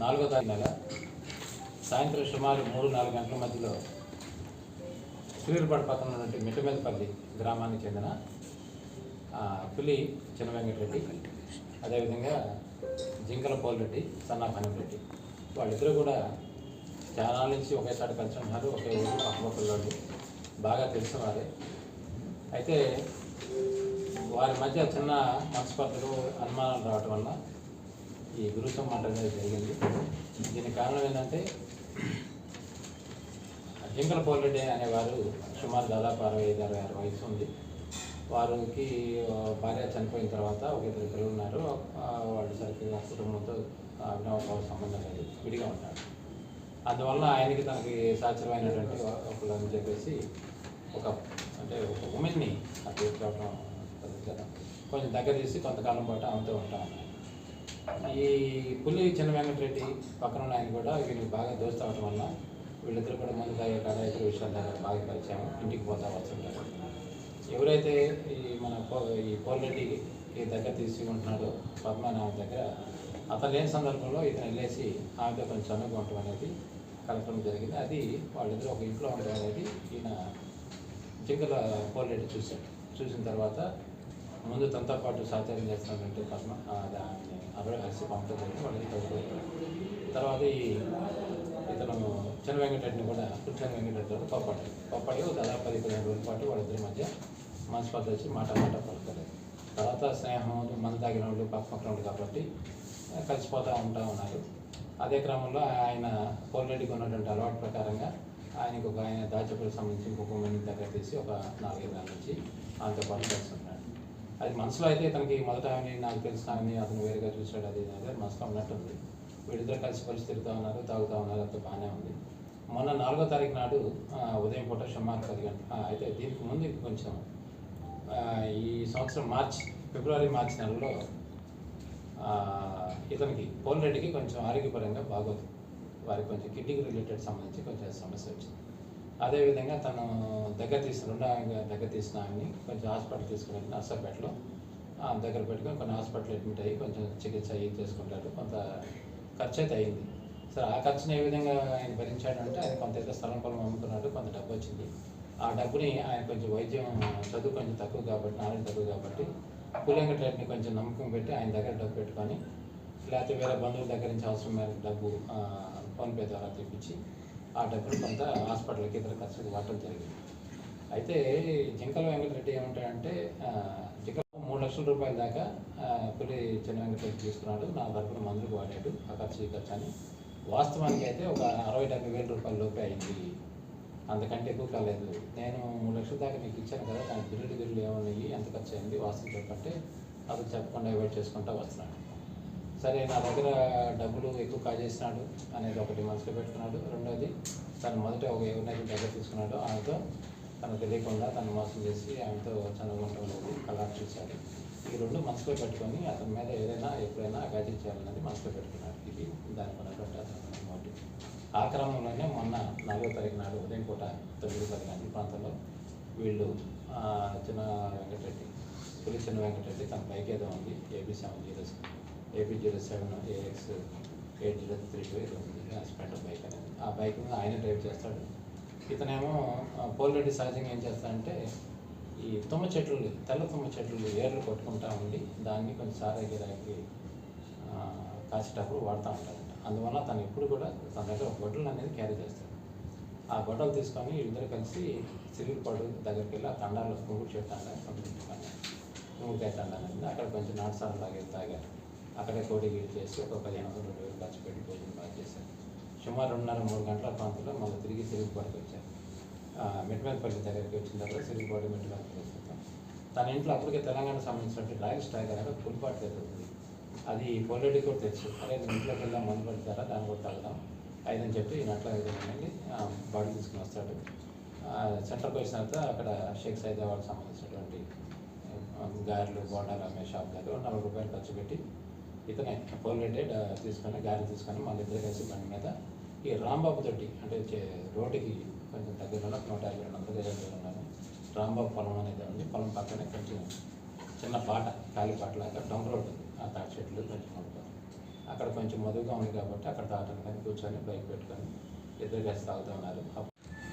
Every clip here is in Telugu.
నెల సాయంత్రం సుమారు మూడు నాలుగు గంటల మధ్యలో సూర్యులపాడు పక్కన ఉన్నటువంటి మిట్టమీదపల్లి గ్రామానికి చెందిన పులి చిన్న వెంకటరెడ్డి అదేవిధంగా జింకల పోలరెడ్డి సన్నా రెడ్డి వాళ్ళిద్దరూ కూడా చాలా నుంచి ఒకేసారి కలిసి ఉన్నారు ఒకే ఊరు పక్కపక్కలు బాగా తెలిసినవారే అయితే వారి మధ్య చిన్న మనస్పర్ధలు అనుమానాలు రావటం వల్ల ఈ గురుత్వం మాట అనేది జరిగింది. దీనికి కారణం ఏంటంటే జింకల పోలరెడ్డి అనేవారు సుమారు దాదాపు అరవై ఐదు అరవై ఆరు వయసు ఉంది. వారికి భార్య చనిపోయిన తర్వాత ఒక ఇద్దరు పిల్లలు ఉన్నారు. వాళ్ళు సరిగ్గా కుటుంబంతో అభినవ సంబంధం లేదు. విడిగా ఉంటారు. అందువల్ల ఆయనకి తనకి సాధ్యమైనటువంటి ఒకళ్ళు అని చెప్పేసి ఒక అంటే ఒక ఉమెన్ని అట్లా చెప్పడం కదా కొంచెం దగ్గర తీసి కొంతకాలం పాటు ఆమెతో ఉంటా ఈ పులి చిన్న వెంకటరెడ్డి పక్కన ఉన్న ఆయన కూడా వీళ్ళకి బాగా దోస్తు అవడం వల్ల వీళ్ళిద్దరు కూడా ముందు తాగే కాడ ఇతర విషయాల దగ్గర బాగా పరిచయం ఇంటికి పోతా వస్తుంటారు. ఎవరైతే ఈ మన ఈ పోలరెడ్డికి దగ్గర తీసి ఉంటున్నాడో పద్మనాభ దగ్గర అతను లేని సందర్భంలో ఇతను వెళ్ళేసి ఆమెతో కొంచెం చనువుగా ఉండటం అనేది కలపడం జరిగింది. అది వాళ్ళిద్దరూ ఒక ఇంట్లో ఉండడం అనేది ఈయన జింకల పోలరెడ్డి చూశాడు. చూసిన తర్వాత ముందు తనతో పాటు సహచర్యం చేస్తున్నటువంటి పద్మ ఆ, దాన్ని కలిసి పంపడం జరిగింది. వాళ్ళకి తర్వాత ఈ ఇతను చిన్న వెంకటరెడ్డిని కూడా చిన్న వెంకటరెడ్డి కోపాడు కోపాడి ఒక దాదాపు పది పదిహేను రోజుల పాటు వాళ్ళిద్దరి మధ్య మనస్పర్ధ వచ్చి మాట మాట పలుకోలేదు తర్వాత స్నేహం మందు తాగిన వాళ్ళు పక్కన వాళ్ళు కాబట్టి కలిసిపోతూ ఉంటా ఉన్నారు. అదే క్రమంలో ఆయన పోలరెడ్డికి ఉన్నటువంటి అలవాటు ప్రకారంగా ఆయనకు ఒక ఆయన దాచపల్లికి సంబంధించి ఇంకొక మంది దగ్గర తీసి ఒక నాలుగైదు నెలల నుంచి ఆయనతో పాటు చేస్తున్నాడు అది మనసులో అయితే తనకి మొదట నాకు తెలుస్తానని అతను వేరుగా చూశాడు అది అదే మనసులో ఉన్నట్టుంది వీళ్ళిద్దరు కలిసి కలిసి తిరుగుతూ ఉన్నారు తాగుతూ ఉన్నారు అంత బాగానే ఉంది. మొన్న నాలుగో తారీఖు నాడు ఉదయం పూట సుమారు పది గంటల అయితే దీనికి ముందు కొంచెం ఈ సంవత్సరం మార్చి ఫిబ్రవరి మార్చి నెలలో ఇతనికి ఇతనికి పోలరెడ్డికి కొంచెం ఆరోగ్యపరంగా బాగోదు. వారికి కొంచెం కిడ్నీకి రిలేటెడ్ సంబంధించి కొంచెం సమస్య వచ్చింది. అదేవిధంగా తను దగ్గర తీసుకుని ఆయన దగ్గర తీసిన ఆయన్ని కొంచెం హాస్పిటల్ తీసుకుని నర్సపేటలో ఆ, దగ్గర పెట్టుకొని కొన్ని హాస్పిటల్ అడ్మిట్ అయ్యి కొంచెం చికిత్స అయ్యి చేసుకుంటారు. కొంత ఖర్చు అయితే అయింది. సరే ఆ ఖర్చుని ఏ విధంగా ఆయన భరించాడంటే ఆయన కొంత అయితే స్థలం పొలం అమ్ముకున్నాడు కొంత డబ్బు వచ్చింది. ఆ డబ్బుని ఆయన కొంచెం వైద్యం చదువు కొంచెం తక్కువ కాబట్టి నాలెడ్జ్ తక్కువ కాబట్టి పులింగట్రెడ్ని కొంచెం నమ్మకం పెట్టి ఆయన దగ్గర డబ్బు పెట్టుకొని లేకపోతే వేరే బంధువుల దగ్గర నుంచి అవసరం డబ్బు ఫోన్పే ద్వారా తెప్పించి ఆ డబ్బులు కొంత హాస్పిటల్కి ఇతర ఖర్చులకు వాడటం జరిగింది. అయితే జింకల వెంకటరెడ్డి ఏమంటాడంటే జింకల మూడు లక్షల రూపాయల దాకా పులి చిన్న వెంకటరెడ్డి తీసుకున్నాడు. నా తరపున మందులకు వాడాడు. ఆ ఖర్చు ఈ ఖర్చు అని. వాస్తవానికి అయితే ఒక అరవై డెబ్బై వేల రూపాయల లోపే అయింది. అంతకంటే ఎక్కువ కాలేదు. నేను మూడు లక్షల దాకా మీకు ఇచ్చాను కదా దాని బిల్లులు బిల్లులు ఏమన్నాయి ఎంత ఖర్చు అయింది వాస్తవం చెప్పంటే అతను చెప్పకుండా అవాయిడ్ చేసుకుంటూ వస్తున్నాను సరే నా దగ్గర డబ్బులు ఎక్కువ కాజేసినాడు అనేది ఒకటి మనసులో పెట్టుకున్నాడు. రెండోది తను మొదట ఒక ఎవరినైతే దగ్గర తీసుకున్నాడో. ఆమెతో తను తెలియకుండా తను మోసం చేసి ఆమెతో చదువుకుంటూ అనేది కలర్ చూశాడు. ఈ రెండు మనసులో పెట్టుకొని అతని మీద ఏదైనా ఎప్పుడైనా అగాజీ చేయాలన్నది మనసులో పెట్టుకున్నాడు. ఇది దానికి ఉన్నటువంటి మోటివ్ ఆ క్రమంలోనే మొన్న నాలుగో తారీఖు నాడు ఉదయం పూట తొమ్మిది పది గంటల ప్రాంతంలో వీళ్ళు చిన్న వెంకటరెడ్డి పులి చిన్న వెంకటరెడ్డి తన బైక్ ఏదో ఉంది AP seven zero AP zero seven AX eight zero three two ఏదో స్పెండర్ బైక్ అనేది ఆ బైక్ మీద ఆయన డ్రైవ్ చేస్తాడు. ఇతనేమో ఆ, సహజంగా ఏం చేస్తాడంటే ఈ తుమ్మ చెట్లు తెల్ల తుమ్మ చెట్లు ఏర్లు కొట్టుకుంటా ఉండి దాన్ని కొంచెం సారాగిరాకి కాసేటప్పుడు వాడుతూ ఉంటాడంట. అందువల్ల తను ఎప్పుడు కూడా తన దగ్గర గొడ్డలు అనేది క్యారీ చేస్తాడు. ఆ గొడ్డలు తీసుకొని వీళ్ళిద్దరు కలిసి సిరిగిపాడు దగ్గరికి వెళ్ళి ఆ తండాలు కుంగుడు చెట్టు తండా పంపించుకున్నాను కుంకుడుకాయ తండా అనేది అక్కడ కొంచెం నాటుసారం తాగే తాగారు. అక్కడే కోడి గీడి చేసి ఒక పదిహేను వందల రెండు వేలు ఖర్చు పెట్టి భోజనం బాగా చేశారు. సుమారు రెండున్నర మూడు గంటల ప్రాంతంలో మళ్ళీ తిరిగి సిరిగిపాడుకి వచ్చారు. ఆ, దగ్గరికి వచ్చిన తర్వాత సిరిగిపాడు మిట్మేదపల్లి వస్తాం తన ఇంట్లో అప్పటికే తెలంగాణ సంబంధించినటువంటి రాయల్ స్టాక్ అనేది పులిపాటు జరుగుతుంది అది పోలరెడ్డి కూడా తెలుసు. అదే ఇంట్లోకి వెళ్దాం మందు పడతారా దాన్ని కూడా తాగుదాం ఐదని చెప్పి నట్లా అట్లా బాడీ తీసుకుని వస్తాడు. సెంటర్కి వచ్చిన తర్వాత అక్కడ షేక్ సైదా వాళ్ళకి సంబంధించినటువంటి గారెలు బోండా అమ్మే షాప్ దగ్గర నలభై రూపాయలు ఖర్చు పెట్టి ఇతనే పోలరెడ్డి తీసుకొని గారెలు తీసుకొని మళ్ళీ ఇద్దరు కలిసి బండి మీద ఈ రాంబాబు తోటి అంటే రోడ్డుకి కొంచెం దగ్గరలో నూట యాభై రెండు వందల దగ్గర ఉన్నాను రాంబాబు పొలం అనేది ఉంది. పొలం పక్కనే కొంచెం చిన్న పాట ఖాళీ పాట లాగా డొంగ ఉంది. ఆ తాటి చెట్లు కొంచెం ఉంటుంది అక్కడ కొంచెం మధుగా ఉంది కాబట్టి అక్కడ తాగడానికి కూర్చొని బైక్ పెట్టుకొని ఇద్దరు కలిసి తాగుతూ ఉన్నారు.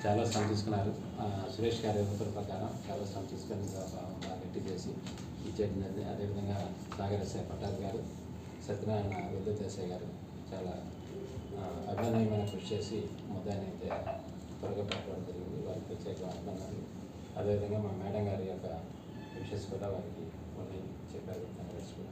చాలా శ్రమ తీసుకున్నారు. సురేష్ గారి ఉత్తర ప్రకారం చాలా శ్రమ తీసుకొని బాగా గట్టి చేసి ఇచ్చేది అదేవిధంగా సాగర్ ఎస్ఐ గారు సత్యనారాయణ విద్యుత్ గారు చాలా ఆ, అభినందనమైన కృషి చేసి ముద్దాన్ని అయితే త్వరగా పెట్టడం జరిగింది. వారికి ప్రత్యేక అభినందనలు. అదేవిధంగా మా మేడం గారి యొక్క విషెస్ కూడా వారికి కొన్ని చెప్పారు. కూడా